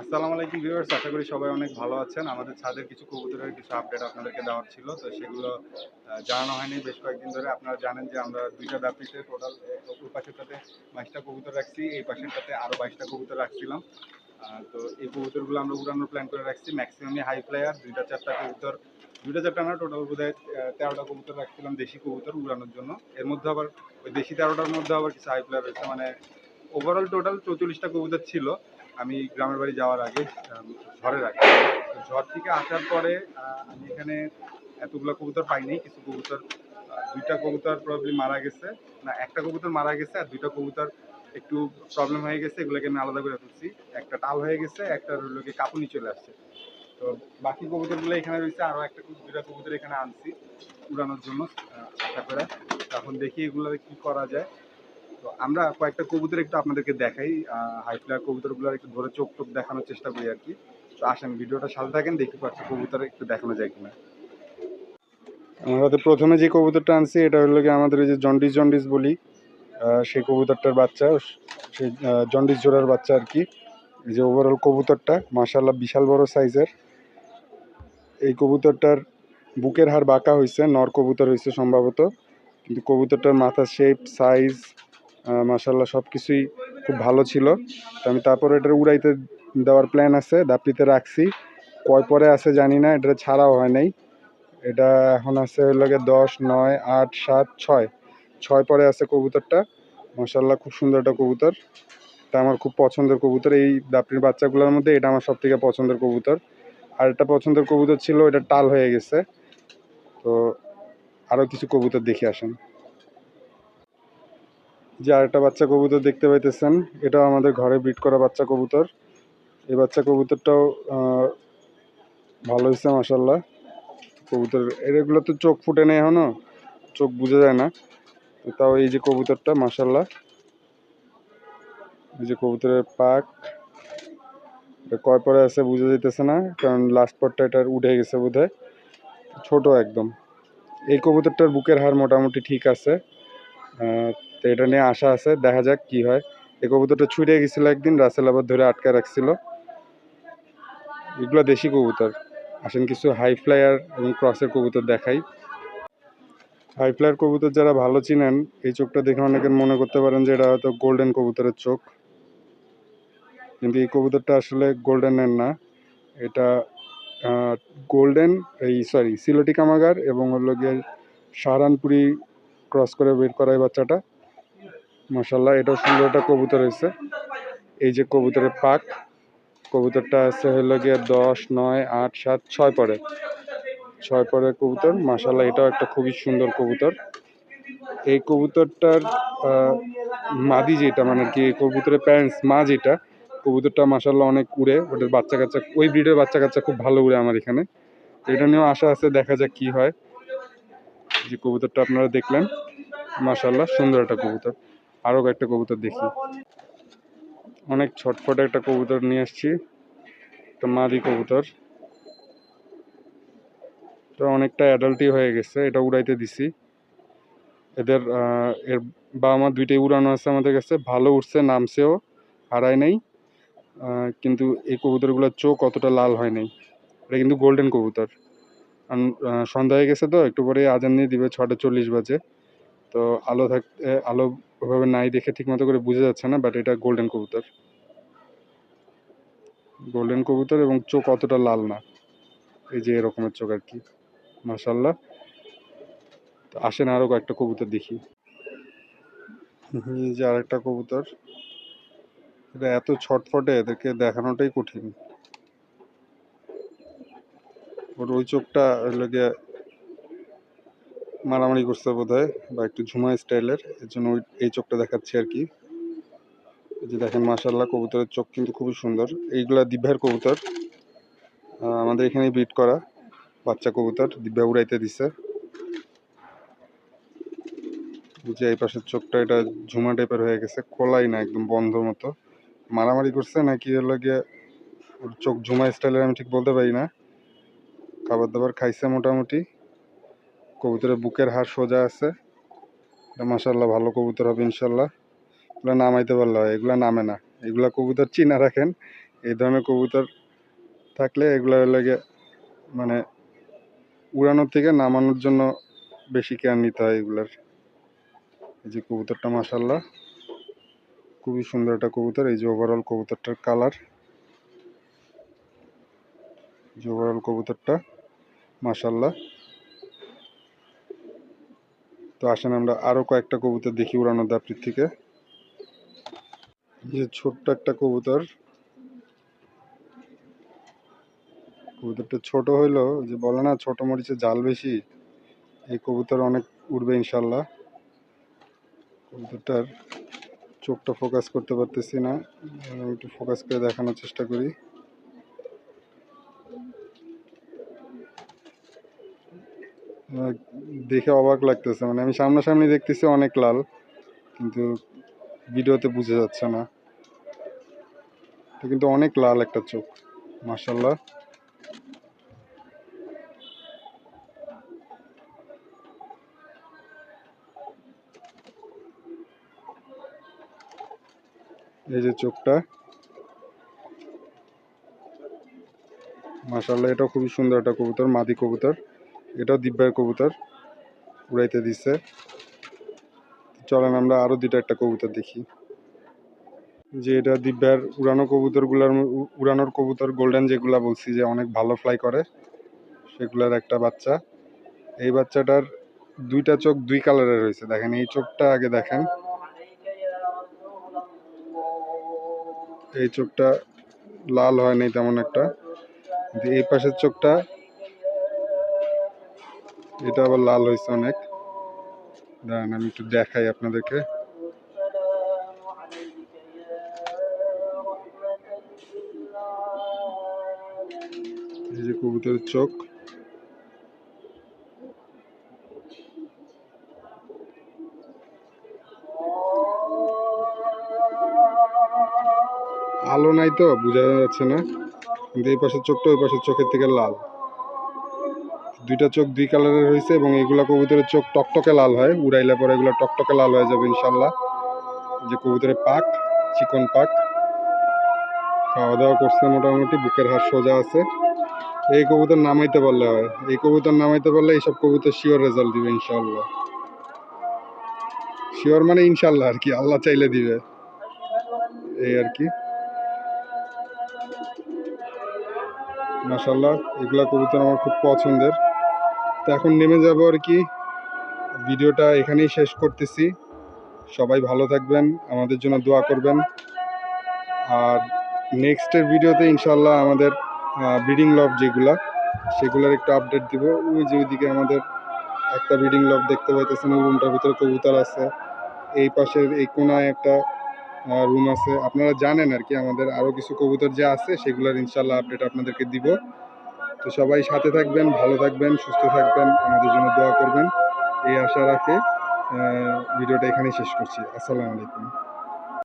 আসসালামু আলাইকুম ভিউয়ার্স, আশা করি সবাই অনেক ভালো আছেন। আমাদের ছাদের কিছু কবুতরের কিছু আপডেট আপনাদেরকে দেওয়ার ছিল, তো সেগুলো জানানো হয়নি। বেশ কয়েকদিন ধরে আপনারা জানেন যে আমরা দুইটা ব্যাপিতে টোটাল ওই পাশেরটাতে বাইশটা কবুতর রাখছি, এই পাশেরটাতে আরও বাইশটা কবুতর রাখছিলাম। তো এই কবুতরগুলো আমরা উড়ানোর প্ল্যান করে রাখছি। ম্যাক্সিমামই হাই ফ্লায়ার দুইটা চারটা কবুতর, দুইটা চারটা আমরা টোটাল বোধ হয় তেরোটা কবুতর রাখছিলাম দেশি কবুতর উড়ানোর জন্য। এর মধ্যে আবার, ওই দেশি তেরোটার মধ্যে আবার কিছু হাই ফ্লায়ার রয়েছে। মানে ওভারঅল টোটাল চৌচল্লিশটা কবুতর ছিল। আমি গ্রামের বাড়ি যাওয়ার আগে ঝড়ের আগে। ঝড় থেকে আসার পরে আমি এখানে এতগুলো কবুতর পাইনি, কিছু কবুতর দুইটা কবুতর প্রবলেম মারা গেছে। না, একটা কবুতর মারা গেছে আর দুইটা কবুতর একটু প্রবলেম হয়ে গেছে, এগুলোকে আমি আলাদা করে ফেলছি একটা টাল হয়ে গেছে, একটা লোকে কাপুনি চলে আসছে। তো বাকি কবুতরগুলো এখানে রয়েছে আরও একটা দুইটা কবুতর এখানে আনছি, উড়ানোর জন্য আশা করে। তখন দেখি এগুলো কি করা যায়। তো আমরা কয়েকটা কবুতর একটু আপনাদেরকে দেখাই হাই ফ্লায়ার কবুতরগুলোর একটু ধরে চোখ টোক দেখানোর চেষ্টা করি আর কি। তো আসেন, ভিডিওটা সাথে থাকেন, দেখি কয়েকটা কবুতর একটু দেখানো যায় কিনা। আমরা তো প্রথমে যে কবুতরটা আনছি, এটা হলো কি আমাদের এই যে জন্ডিস জন্ডিস বলি সেই কবুতরটার বাচ্চা, সেই জন্ডিস জোড়ার বাচ্চা আর কি। এই যে ওভারঅল কবুতরটা মাশাল্লাহ বিশাল বড় সাইজের এই কবুতরটার বুকের হাড় বাঁকা হয়েছে নর কবুতর হয়েছে সম্ভবত। কিন্তু কবুতরটার মাথার শেপ সাইজ মাশাল্লাহ সব কিছুই খুব ভালো ছিল। তো আমি তারপরে এটা উড়াইতে দেওয়ার প্ল্যান আছে দাপিতে রাখছি। কয় পরে আছে জানি না এটা ছাড়াও হয় নাই। এটা এখন আছে হলো গিয়ে দশ, নয়, আট, সাত, ছয়। ছয় পরে আছে কবুতরটা। মাশাল্লাহ খুব সুন্দর একটা কবুতর। এটা আমার খুব পছন্দের কবুতর। এই দাপড়ির বাচ্চাগুলোর মধ্যে এটা আমার সব থেকে পছন্দের কবুতর। আর একটা পছন্দের কবুতর ছিল এটা টাল হয়ে গেছে। তো আরও কিছু কবুতর দেখে আসেন। যে আরেকটা বাচ্চা কবুতর দেখতে পাইতেছেন, এটাও আমাদের ঘরে ব্রিড করা বাচ্চা কবুতর। এই বাচ্চা কবুতরটাও ভালো হয়েছে মাসাল্লাহ কবুতর, এগুলো তো চোখ ফুটে নেই এখনও, চোখ বোঝা যায় না। তাও এই যে কবুতরটা মাসাল্লাহ এই যে কবুতরের পাক কয় পরে আছে বোঝা যাইতেছে না, কারণ লাস্ট পরটা এটার উঠে গেছে বোধহয়। ছোট একদম। এই কবুতরটার বুকের হার মোটামুটি ঠিক আছে। তো এটা নিয়ে আশা আছে, দেখা যাক কি হয়। এই কবুতরটা ছুটে গেছিল একদিন, রাসেল আবার ধরে আটকে রাখছিল। এগুলো দেশি কবুতর। আসেন কিছু হাই ফ্লায়ার এবং ক্রসের কবুতর দেখাই। হাই ফ্লায়ার কবুতর যারা ভালো চিনেন, এই চোখটা দেখে অনেকে মনে করতে পারেন যে এটা হয়তো গোল্ডেন কবুতরের চোখ। কিন্তু এই কবুতরটা আসলে গোল্ডেনের না। এটা গোল্ডেন এই সরি সিলোটি কামাগার এবং হলো গিয়ে সাহারানপুরি ক্রস করে বের করা এই বাচ্চাটা। মাসাল্লাহ এটাও সুন্দর একটা কবুতর হয়েছে। এই যে কবুতরের পাক, কবুতরটা আছে হলো গিয়ে দশ, নয়, আট, সাত, ছয় পরে। ছয় পরে কবুতর মাসাল্লাহ এটাও একটা খুবই সুন্দর কবুতর। এই কবুতরটার মাদি যেটা মানে কি কবুতরের প্যারেন্টস মা যেটা, কবুতরটা মাসাল্লাহ অনেক উড়ে ওটার বাচ্চা কাচ্চা, ওই ব্রিডের বাচ্চা কাচ্চা খুব ভালো উড়ে আমার এখানে। এটা নিয়েও আশা আছে, দেখা যাক কি হয়। যে কবুতরটা আপনারা দেখলেন মাসাল্লাহ সুন্দর একটা কবুতর। আরও কয়েকটা কবুতর দেখি। অনেক ছটফট একটা কবুতর নিয়ে আসছি। একটা মাদি কবুতর। তো অনেকটা অ্যাডাল্টই হয়ে গেছে, এটা উড়াইতে দিছি। এদের এর বাবা মা দুইটাই উড়ানো আছে আমাদের কাছে। ভালো উঠছে নামছেও, হারায় নাই। কিন্তু এই কবুতরগুলোর চোখ অতটা লাল হয় নাই। এটা কিন্তু গোল্ডেন কবুতর। সন্ধ্যা হয়ে গেছে তো, একটু পরে আজান দিয়ে দিবে, ছটা চল্লিশ বাজে। তো আলো থাকতে আলো ওভাবে নাই দেখে ঠিক মতো করে বোঝা যাচ্ছে না বাট এটা গোল্ডেন কবুতর। গোল্ডেন কবুতর এবং চোখ অতটা লাল না। এই যে এরকমের চোখ আর কি। মাশাল্লাহ তো আসেন আরও কয়েকটা কবুতর দেখি। এই যে আরেকটা কবুতর। এটা এত ছটফটে, এদেরকে দেখানোটাই কঠিন। ওর ওই চোখটা হলো গিয়ে মারামারি করছে বোধ বা একটু ঝুমা স্টাইলের, এর জন্য ওই, এই চোখটা দেখাচ্ছি আর কি। যে দেখেন মাশাল্লাহ কবুতরের চোখ কিন্তু খুবই সুন্দর। এইগুলা দিব্যার কবুতর। আমাদের এখানে ব্রিড করা বাচ্চা কবুতর, দিব্যা উড়াইতে দিছে। যে এই পাশের চোখটা, এটা ঝুমা টাইপের হয়ে গেছে, খোলাই না, একদম বন্ধ মতো। মারামারি করছে নাকি হলো গিয়ে, ওর চোখ ঝুমা স্টাইলের, আমি ঠিক বলতে পারি না। খাবার দাবার খাইছে মোটামুটি। কবুতরের বুকের হাড় সোজা আছে। মাসাল্লাহ ভালো কবুতর হবে ইনশাল্লাহ এগুলো নামাইতে পারলে হয়, এগুলো নামে না। এগুলা কবুতর চিনা রাখেন, এই ধরনের কবুতর থাকলে এগুলো লাগে মানে উড়ানোর থেকে নামানোর জন্য বেশি কেয়ার নিতে হয় এগুলার। এই যে কবুতরটা মাসাল্লাহ খুবই সুন্দর একটা কবুতর। এই যে ওভারঅল কবুতরটার কালার যে ওভারঅল কবুতরটা মাসাল্লাহ তো আসেন আমরা আরও কয়েকটা কবুতর দেখি উড়ানোর দাপড়ির থেকে। যে ছোট্ট একটা কবুতর। কবুতরটা ছোট হইল যে বলে না, ছোট মরিচে জাল বেশি। এই কবুতর অনেক উড়বে ইনশাল্লাহ কবুতরটার চোখটা ফোকাস করতে পারতেছি না। একটু ফোকাস করে দেখানোর চেষ্টা করি। দেখে অবাক লাগতেছে। মানে আমি সামনাসামনি দেখতেছি অনেক লাল, কিন্তু ভিডিওতে বোঝা যাচ্ছে না। কিন্তু অনেক লাল একটা চোখ মার্শাল্লাহ এই যে চোখটা মাশাল্লাহ এটাও খুবই সুন্দর একটা কবুতর, মাদি কবুতর। এটাও দিব্যার কবুতর, উড়াইতে দিচ্ছে চলেন আমরা আরও দুইটা একটা কবুতর দেখি। যে এটা দিব্যার উড়ানো কবুতরগুলোর উড়ানোর কবুতর গোল্ডেন যেগুলা বলছি যে অনেক ভালো ফ্লাই করে, সেগুলার একটা বাচ্চা। এই বাচ্চাটার দুইটা চোখ দুই কালারের রয়েছে দেখেন, এই চোখটা আগে দেখেন। এই চোখটা লাল হয় নাই তেমন একটা এই পাশের চোখটা এটা আবার লাল হয়েছে অনেক। দাঁড়ান, আমি একটু দেখাই আপনাদেরকে। এই যে কবুতরের চোখ। আলো নাই তো, বোঝা যাচ্ছে না। কিন্তু এই পাশের চোখটা ওই পাশের চোখের থেকে লাল। দুইটা চোখ দুই কালারের হয়েছে এবং এগুলা কবুতরের চোখ টকটকে লাল হয়। উড়াইলে পরে এগুলো টকটকে লাল হয়ে যাবে ইনশাল্লাহ। যে কবুতরের পাক, চিকন পাক। খাওয়া দাওয়া করছে মোটামুটি, বুকের হাত সোজা আছে। এই কবুতর নামাইতে পারলে হয়। এই কবুতর নামাইতে পারলে এইসব কবুতর শিওর রেজাল্ট দিবে ইনশাল্লাহ। শিওর মানে ইনশাল্লাহ আর কি, আল্লাহ চাইলে দিবে। এই আর কি। মাশাল্লাহ, এগুলা কবুতর আমার খুব পছন্দের। তো এখন নেমে যাব আর কি। ভিডিওটা এখানেই শেষ করতেছি। সবাই ভালো থাকবেন, আমাদের জন্য দোয়া করবেন। আর নেক্সটের ভিডিওতে ইনশাল্লাহ আমাদের ব্রিডিং লভ যেগুলা, সেগুলোর একটু আপডেট দিব। ওই যে ওইদিকে আমাদের একটা ব্রিডিং লভ দেখতে পাইতেছেন, ওই রুমটার ভিতরে কবুতর আছে। এই পাশের এই কোনায় একটা রুম আছে। আপনারা জানেন আর কি, আমাদের আরও কিছু কবুতর যে আছে, সেগুলোর ইনশাল্লাহ আপডেট আপনাদেরকে দিব। তো সবাই সাথে থাকবেন, ভালো থাকবেন, সুস্থ থাকবেন, আমাদের জন্য দোয়া করবেন। এই আশা রাখে ভিডিওটা এখানেই শেষ করছি। আসসালামু আলাইকুম।